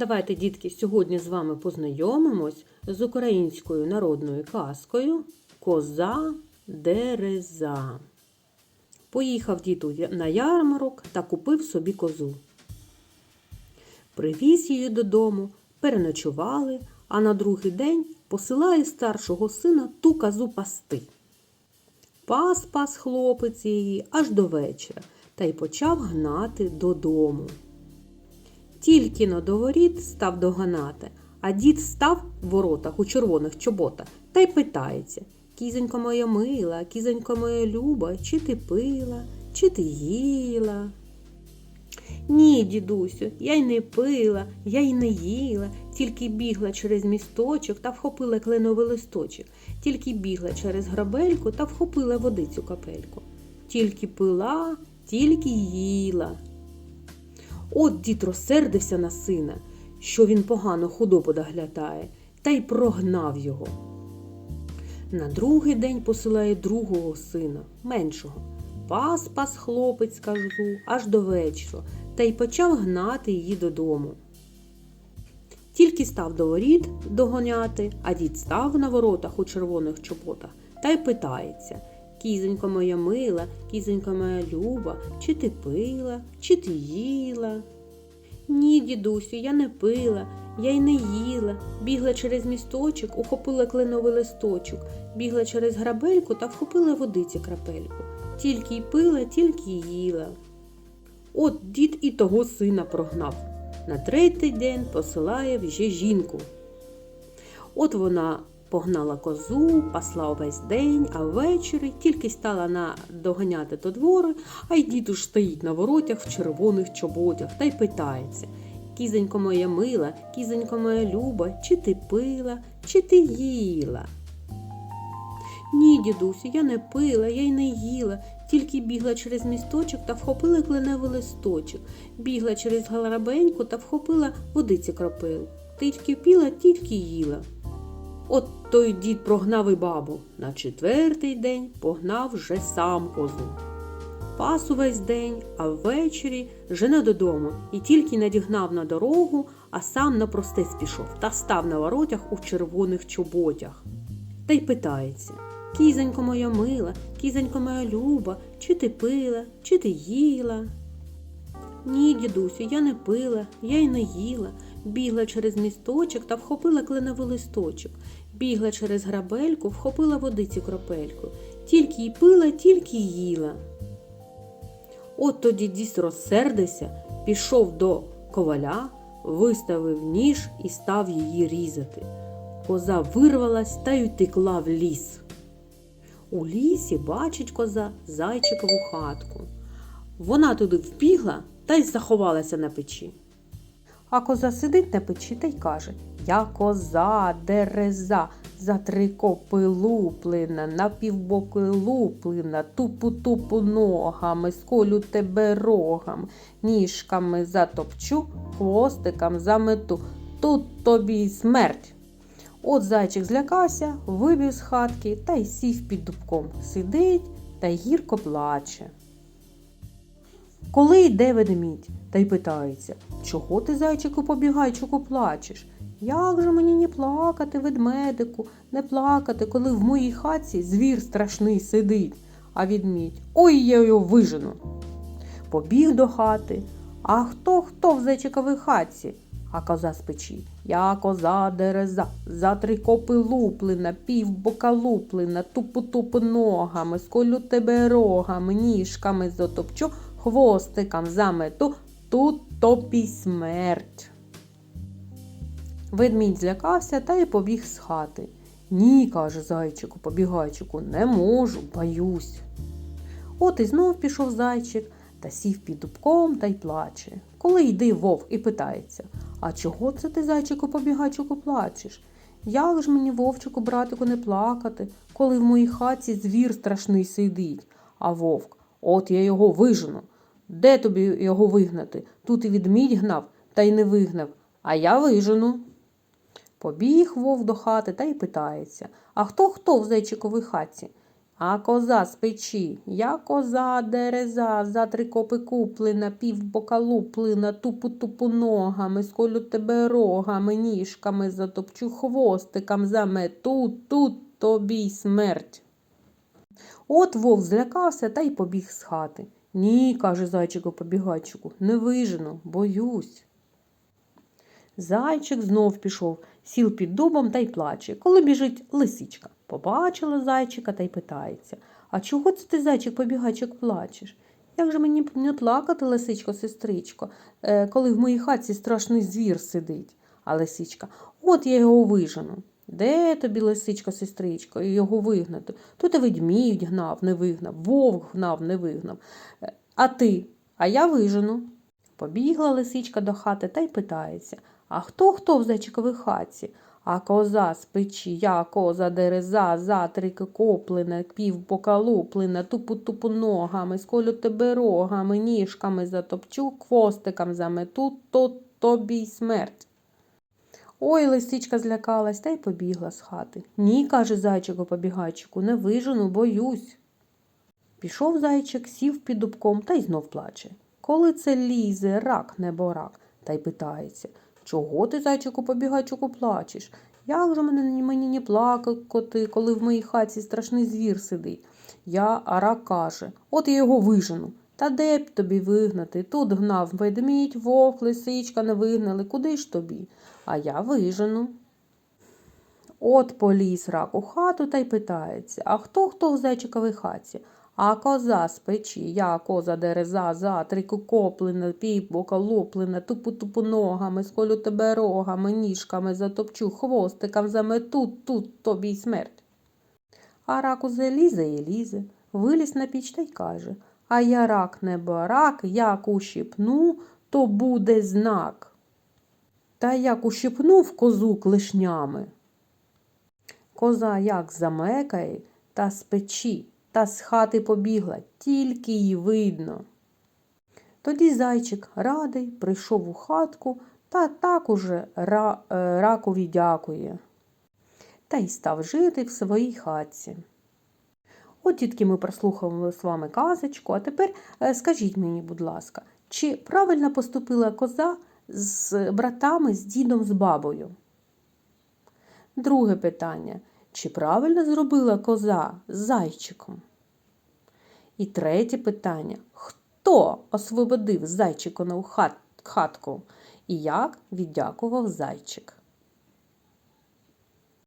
Давайте, дітки, сьогодні з вами познайомимось з українською народною казкою Коза Дереза. Поїхав дід у я- на ярмарок та купив собі козу. Привіз її додому, переночували, а на другий день посилає старшого сина ту козу пасти. Пас пас хлопець її аж до вечора та й почав гнати додому. Тільки на до воріт став доганати, а дід став в воротах у червоних чоботах та й питається Кізонько моя мила, кізонько моя люба, чи ти пила, чи ти їла? Ні, дідусю, я й не пила, я й не їла, тільки бігла через місточок та вхопила кленовий листочок, тільки бігла через грабельку та вхопила водицю капельку. Тільки пила, тільки їла. От дід розсердився на сина, що він погано худобу доглядає, та й прогнав його. На другий день посилає другого сина, меншого. Пас пас хлопець, кажу, аж до вечора, та й почав гнати її додому. Тільки став до воріт догоняти, а дід став на воротах у червоних чоботах та й питається Кізонько моя мила, кізонько моя люба, чи ти пила, чи ти їла? Ні, дідусю, я не пила, я й не їла. Бігла через місточок, ухопила кленовий листочок, бігла через грабельку та вхопила водиці крапельку. Тільки й пила, тільки й їла. От дід і того сина прогнав. На третій день посилає вже жінку. От вона погнала козу, пасла увесь день, а ввечері тільки стала на доганяти до двору, а й дід уж стоїть на воротях в червоних чоботях та й питається. Кізонько моя мила, кізонько моя люба, чи ти пила, чи ти їла? Ні, дідусю, я не пила, я й не їла, тільки бігла через місточок та вхопила кленевий листочок, бігла через галарабеньку та вхопила водиці кропил. Тільки піла, тільки їла. От той дід прогнав і бабу. На четвертий день погнав вже сам козу. Пас увесь день, а ввечері жене додому і тільки надігнав на дорогу, а сам на простець пішов та став на воротях у червоних чоботях. Та й питається Кізонько моя мила, кізонько моя люба, чи ти пила, чи ти їла? Ні, дідусю, я не пила, я й не їла. Бігла через місточок та вхопила кленовий листочок, бігла через грабельку, вхопила водиці кропельку. Тільки й пила, тільки й їла. От тоді дід розсердився, пішов до коваля, виставив ніж і став її різати. Коза вирвалась та й утекла в ліс. У лісі бачить коза зайчикову хатку. Вона туди вбігла та й заховалася на печі. А коза сидить на печі та й каже Я коза, дереза, за три копи луплина, на півбоки луплина, тупу-тупу ногами, сколю тебе рогам, ніжками затопчу, хвостиком замету. Тут тобі й смерть. От зайчик злякався, вибіг з хатки та й сів під дубком. Сидить та гірко плаче. Коли йде ведмідь та й питається, чого ти, зайчику, побігайчику, плачеш? Як же мені не плакати, ведмедику, не плакати, коли в моїй хаті звір страшний сидить, а відмідь ой я його вижену. Побіг до хати. А хто хто в зайчиковій хатці? А коза з печі. Я коза дереза, за три копи луплина, пів бока луплина, тупу-тупу ногами, сколю тебе рогами, ніжками затопчу, хвостиком замету, тут тобі смерть. Ведмідь злякався та й побіг з хати. Ні, каже зайчику, побігайчику, не можу, боюсь. От і знов пішов зайчик та сів під дубком та й плаче. Коли йде вовк і питається А чого це ти, зайчику, побігайчику, плачеш? Як ж мені, вовчику, братику, не плакати, коли в моїй хаті звір страшний сидить? А вовк, от я його вижену. Де тобі його вигнати? Тут і відмідь гнав, та й не вигнав, а я вижену. Побіг вовк до хати та й питається А хто хто в зайчиковій хаті? А коза з печі, я коза дереза, за три копи куплена, пів бока луплена, тупу тупу ногами, сколю тебе рогами, ніжками, затопчу хвостиком, замету, тут тобі й смерть. От вовк злякався та й побіг з хати. Ні, каже зайчику побігайчику, не вижену, боюсь. Зайчик знов пішов, сів під дубом та й плаче. Коли біжить лисичка. Побачила зайчика та й питається. А чого це ти, зайчик побігайчик, плачеш? Як же мені не плакати, лисичко, сестричко, е, коли в моїй хаті страшний звір сидить? А лисичка, от я його вижену. Де тобі, лисичко, сестричко, його вигнати? Тут і ведмідь гнав, не вигнав, вовк гнав, не вигнав. Е, А ти? А я вижену. Побігла лисичка до хати та й питається, а хто хто в зайчиковій хаті? А коза з печі, я коза дереза, за трики коплена, пів покалуплене, тупу тупу ногами, сколю тебе рогами, ніжками затопчу, хвостиком замету, то тобі й смерть. Ой, лисичка злякалась та й побігла з хати. Ні, каже зайчику побігайчику, не вижену, боюсь. Пішов зайчик, сів під дубком та й знов плаче. Коли це лізе, рак небо рак, та й питається, чого ти, зайчику побігайчику, плачеш? Як же мене, мені не плакати, коли в моїй хаті страшний звір сидить? Я, а рак каже, от я його вижену. Та де б тобі вигнати? Тут гнав ведмідь, вовк, лисичка не вигнали, куди ж тобі? А я вижену. От поліз рак у хату та й питається, а хто хто в зайчиковій хаті? А коза з печі, я коза дереза, за три коплена, півбока луплена, тупу тупу ногами, сколю тебе рогами, ніжками, затопчу хвостиком, замету, тут тобі й смерть. А рак узе лізе і лізе, виліз на піч та й каже, а я рак не барак, як ущипну, то буде знак. Та як ущипнув козу клешнями. Коза як замекає, та з печі, та з хати побігла, тільки й видно. Тоді зайчик радий прийшов у хатку та так уже е, ракові дякує. Та й став жити в своїй хатці. От тітки ми прослухали з вами казочку, а тепер е, скажіть мені, будь ласка, чи правильно поступила коза з братами, з дідом, з бабою? Друге питання. Чи правильно зробила коза з зайчиком? І третє питання. Хто освободив зайчикону хат, хатку і як віддякував зайчик?